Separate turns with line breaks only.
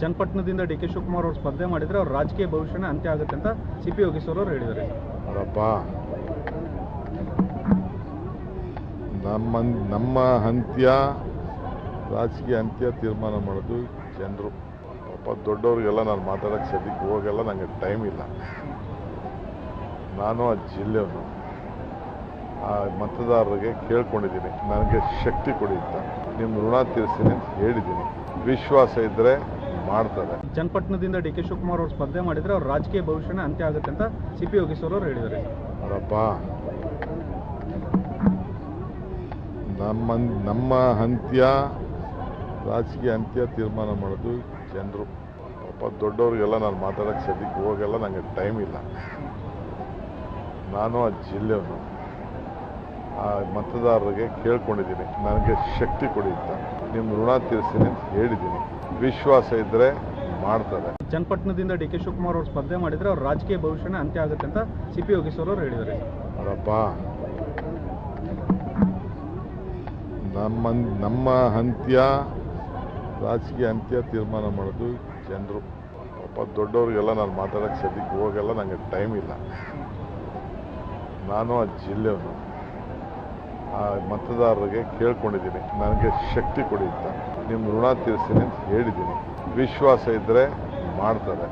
ಚನ್ನಪಟ್ಟಣದಿಂದ D K Shivakumar ಅವರು ಸ್ಪರ್ಧೆ ಮಾಡಿದ್ರೆ ಅವ್ರ ರಾಜಕೀಯ ಭವಿಷ್ಯನ ಅಂತ್ಯ ಆಗುತ್ತೆ ಅಂತ ಸಿ ಪಿ ಯೋಗೇಶ್ವರ್ ಅವರು ಹೇಳಿದ್ದಾರೆ.
ನಮ್ಮ ನಮ್ಮ ಅಂತ್ಯ, ರಾಜಕೀಯ ಅಂತ್ಯ ತೀರ್ಮಾನ ಮಾಡೋದು ಜನರು. ಪಾಪ ದೊಡ್ಡವ್ರಿಗೆಲ್ಲ ನಾನು ಮಾತಾಡೋಕ್ಕೆ ಸದ್ಯಕ್ಕೆ ಹೋಗಲ್ಲ ನನಗೆ ಟೈಮ್ ಇಲ್ಲ. ನಾನು ಆ ಜಿಲ್ಲೆಯವನು ಆ ಮತದಾರರಿಗೆ ಕೇಳ್ಕೊಂಡಿದ್ದೀನಿ. ನನಗೆ ಶಕ್ತಿ ಕೊಡಿ ಅಂತ. ನಿಮ್ಮ ಋಣ ತೀರಿಸ್ತೀನಿ ಅಂತ ಹೇಳಿದ್ದೀನಿ. ವಿಶ್ವಾಸ ಇದ್ದರೆ ಮಾಡ್ತಾರೆ
ಚನ್ನಪಟ್ಟಣದಿಂದ ಡಿ ಕೆ ಶಿವಕುಮಾರ್ ಅವರು ಸ್ಪರ್ಧೆ ಮಾಡಿದ್ರೆ ಅವ್ರ ರಾಜಕೀಯ ಭವಿಷ್ಯನೇ ಅಂತ್ಯ ಆಗುತ್ತೆ ಅಂತ ಸಿ ಪಿ ಯೋಗೇಶ್ವರ್ ಅವರು ಹೇಳಿದ್ದಾರೆ
ನೋಡಪ್ಪ ನಮ್ಮ ನಮ್ಮ ಅಂತ್ಯ ರಾಜಕೀಯ ಅಂತ್ಯ ತೀರ್ಮಾನ ಮಾಡೋದು ಜನರು. ಪಾಪ ದೊಡ್ಡವ್ರಿಗೆಲ್ಲ ನಾನು ಮಾತಾಡೋಕ್ಕೆ ಸದ್ಯಕ್ಕೆ ಹೋಗಲ್ಲ ನನಗೆ ಟೈಮ್ ಇಲ್ಲ. ನಾನು ಆ ಜಿಲ್ಲೆಯವನು ಆ ಮತದಾರರಿಗೆ ಕೇಳ್ಕೊಂಡಿದ್ದೀನಿ. ನನಗೆ ಶಕ್ತಿ ಕೊಡಿ ಅಂತ. ನಿಮ್ಮ ಋಣ ತೀರಿಸ್ತೀನಿ ಅಂತ ಹೇಳಿದ್ದೀನಿ. ವಿಶ್ವಾಸ ಇದ್ದರೆ ಮಾಡ್ತಾರೆ.
ಚನ್ನಪಟ್ಟಣದಿಂದ ಡಿ ಕೆ ಶಿವಕುಮಾರ್ ಅವರು ಸ್ಪರ್ಧೆ ಮಾಡಿದ್ರೆ ಅವ್ರ ರಾಜಕೀಯ ಭವಿಷ್ಯನೇ ಅಂತ್ಯ ಆಗುತ್ತೆ ಅಂತ ಸಿ ಪಿ ಯೋಗೇಶ್ವರ್ ಅವರು ಹೇಳಿದ್ದಾರೆ.
ನೋಡಪ್ಪ ನಮ್ಮ ನಮ್ಮ ಅಂತ್ಯ ರಾಜಕೀಯ ಅಂತ್ಯ ತೀರ್ಮಾನ ಮಾಡೋದು ಜನರು. ಪಾಪ ದೊಡ್ಡವ್ರಿಗೆಲ್ಲ ನಾನು ಮಾತಾಡೋಕ್ಕೆ ಸದ್ಯಕ್ಕೆ ಹೋಗಲ್ಲ ನನಗೆ ಟೈಮ್ ಇಲ್ಲ. ನಾನು ಆ ಜಿಲ್ಲೆಯವನು ಆ ಮತದಾರರಿಗೆ ಕೇಳ್ಕೊಂಡಿದ್ದೀನಿ. ನನಗೆ ಶಕ್ತಿ ಕೊಡಿ ಅಂತ. ನಿಮ್ಮ ಋಣ ತೀರಿಸ್ತೀನಿ ಅಂತ ಹೇಳಿದ್ದೀನಿ. ವಿಶ್ವಾಸ ಇದ್ದರೆ ಮಾಡ್ತಾರೆ.